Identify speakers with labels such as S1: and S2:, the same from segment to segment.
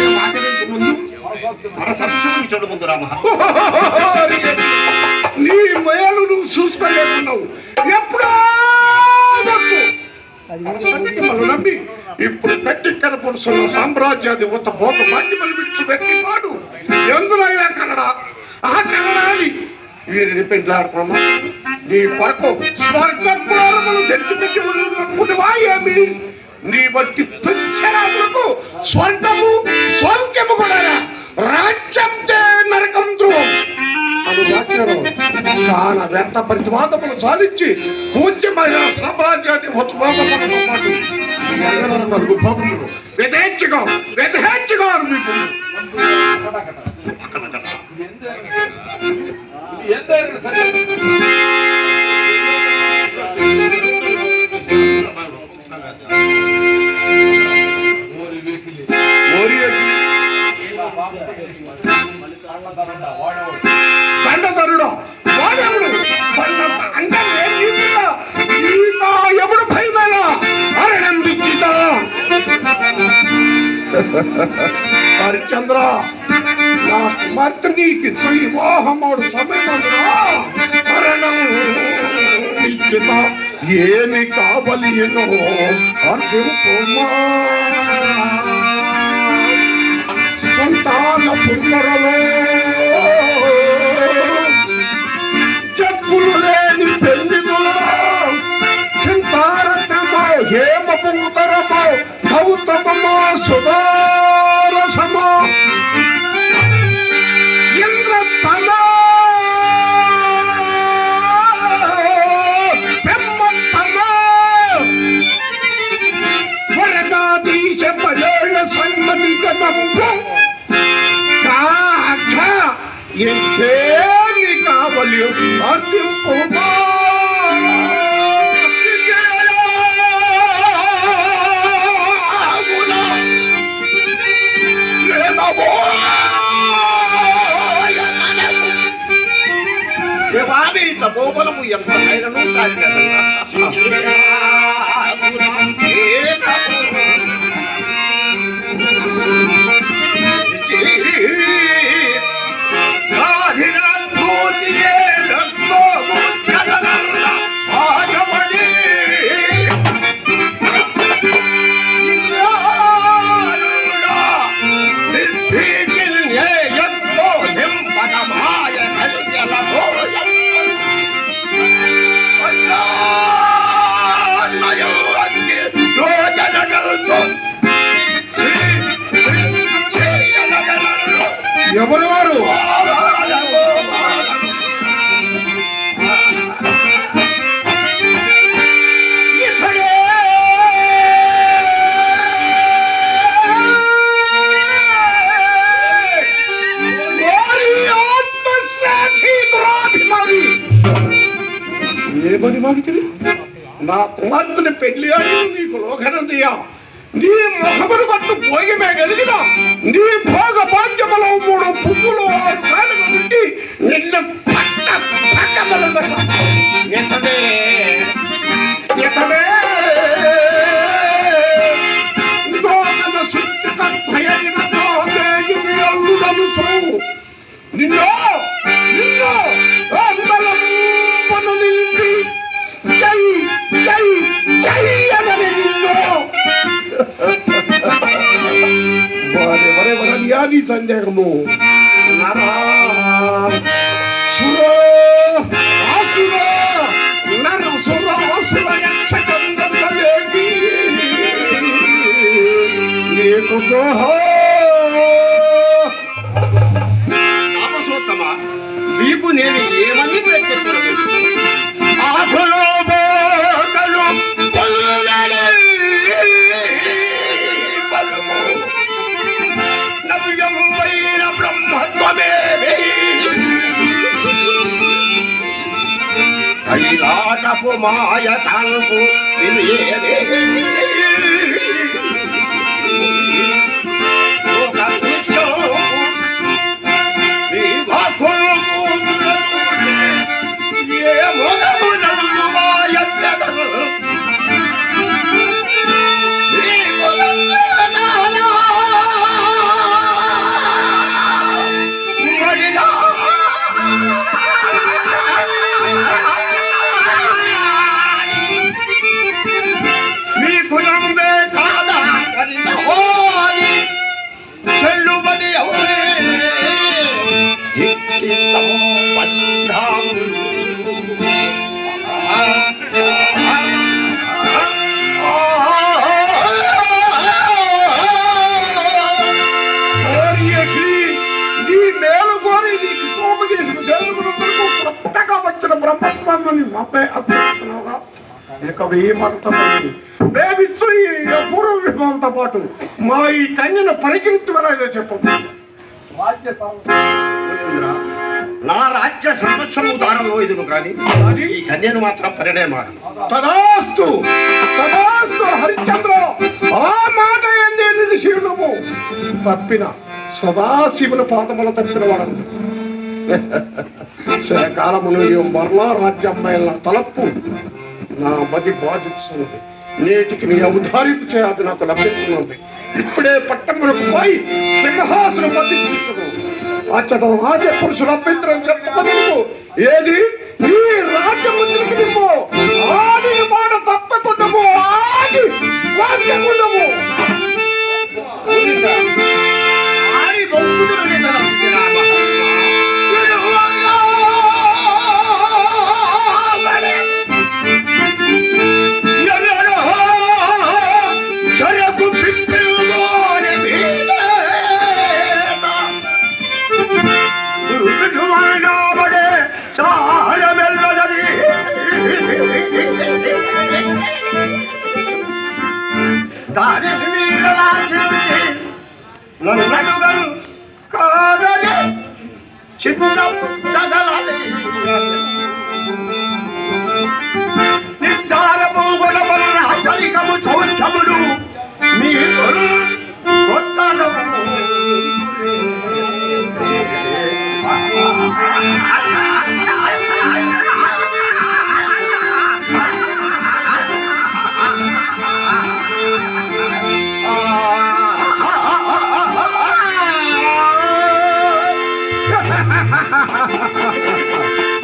S1: ఆచరించి ముందు చెడు ముందు రామ.
S2: నీ మేలు నువ్వు చూసుకోలేకున్నావు. ఎప్పుడో నమ్మి ఇప్పుడు పెట్టి కనపడుతున్న సామ్రాజ్యాధిపత భోగ భాగ్యమని విడిచి పెట్టినాడు ఎందునైనా కన్నడ? ఆ కన్నడాని వీరిని పెండ్లాడుతున్నా నీ కొరకు స్వర్గద్వారములు తెరిచిపెట్టి ఉన్నప్పుడువా ఏమి నీ బట్టి తుచ్చరాములకు స్వర్గము చాలా వ్యర్థ ప్రతివాదములు సాధించి పూజ్యమైన సామ్రాజ్యాన్ని భక్తులు మీకు
S3: కటకట. ఇది
S2: హరిచంద్ర నా కుమార్తెకి నీకు వివాహమోడు సమయమందున మరణం ఇచ్చిత ఏమి కావలి ఎన్నో Hey. కుమార్తెని పెళ్ళి అని నీకు లోకనందియా నీ మొహమును పట్టు భోగమే కలిగిన কখন দেখব নারায়ণ সুর অসুর
S1: নার সুর অসুর এক সেকেন্ড
S2: কত হয় ఆటపు మాయ తలుపు ఇవేవే. నీకు సోమ చేసిన చేతుకున్నందుకు కొత్తగా వచ్చిన బ్రహ్మత్వాన్ని మాపై అర్పిస్తున్నావుగా ఇక మేమిచ్చు ఈ పూర్వ విభవంతో పాటు మా ఈ కన్యను పరిగెత్తువరాదో చెప్పు.
S1: నా రాజ్య సంవత్సరము దారంలో ఇదును కానీ ఈ కన్యను మాత్రం పరిణయమాడు
S2: తదాస్తు తదాస్తు హరిశ్చంద్ర ఆ మాట ఏంది నిలిశీలము తప్పిన సదాశివుని పాదముల తప్పిన వాడు శరకాలమును ఈ మరలా రాజ్యమ్మాయిల తలపు నా మది బాధిస్తుంది నేటికి నీ అవధారింపు చేయాలి నాకు లభిస్తున్నది ఇప్పుడే పట్టములకు పోయి సింహాసనం బతికిస్తున్నాను అచ్చట రాజ పురుషుల అభ్యంతరం చెప్పమను ఏది? నీ రాజ్యమంత్రికి నిమ్ము ఆడి మాట తప్పకుండము ఆడి వాక్యకుండము
S1: ఆడి
S2: చిన్న చదలని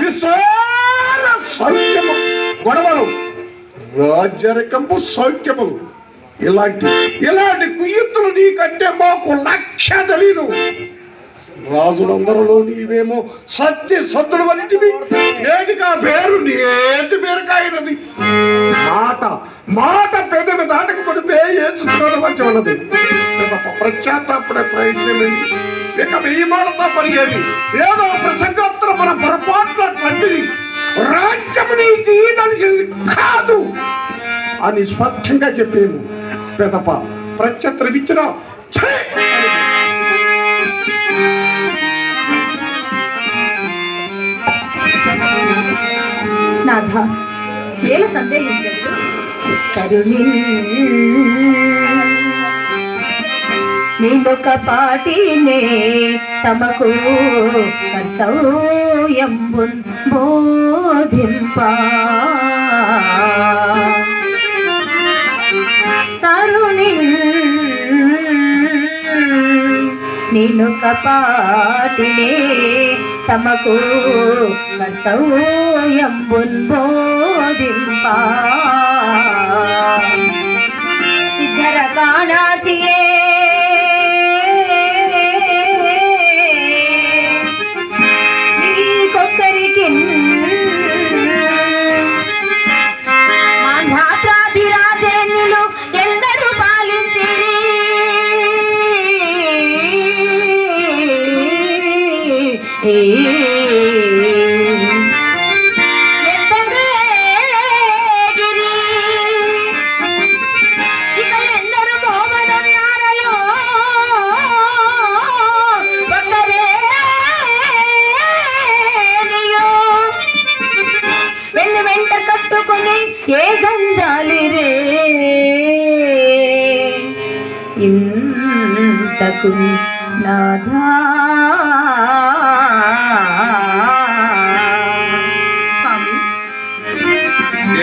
S2: విశాల సౌఖ్యము. గొడవలు రాజరికంపు సౌఖ్యములు ఇలాంటి ఇలాంటి కుయ్యత్తులు నీకంటే మాకు లక్ష తెలీదు. రాజులందరిలో నీవేమో సత్య సత్తుడు వంటివి ఆ పేరు నేతి పేరుకాయనది. మాట మాట పెదవి దాటకు పడితే ఏచుతున్నాడు మంచి ఉన్నది ప్రత్యాత్తాపడే ప్రయత్నం ఇక వెయ్యి మాటతో పరిగేది. ఏదో ప్రసంగోత్తర మన పొరపాట్ల రాజ్యం నీకు తెలిసింది కాదు అని స్పష్టంగా చెప్పాము పెదప ప్రత్యత్రం ఇచ్చిన
S4: నాథ ఏల సందేహించదు కరుణి. నేనొక పాటినే తమకు కర్తవ్యంబున్ బోధింప. తరుణి నేనొక పాటినే తమకు కర్తవ్యంబున్ బోధింప. इधर गाना चाहिए బ్రతుకు నాథా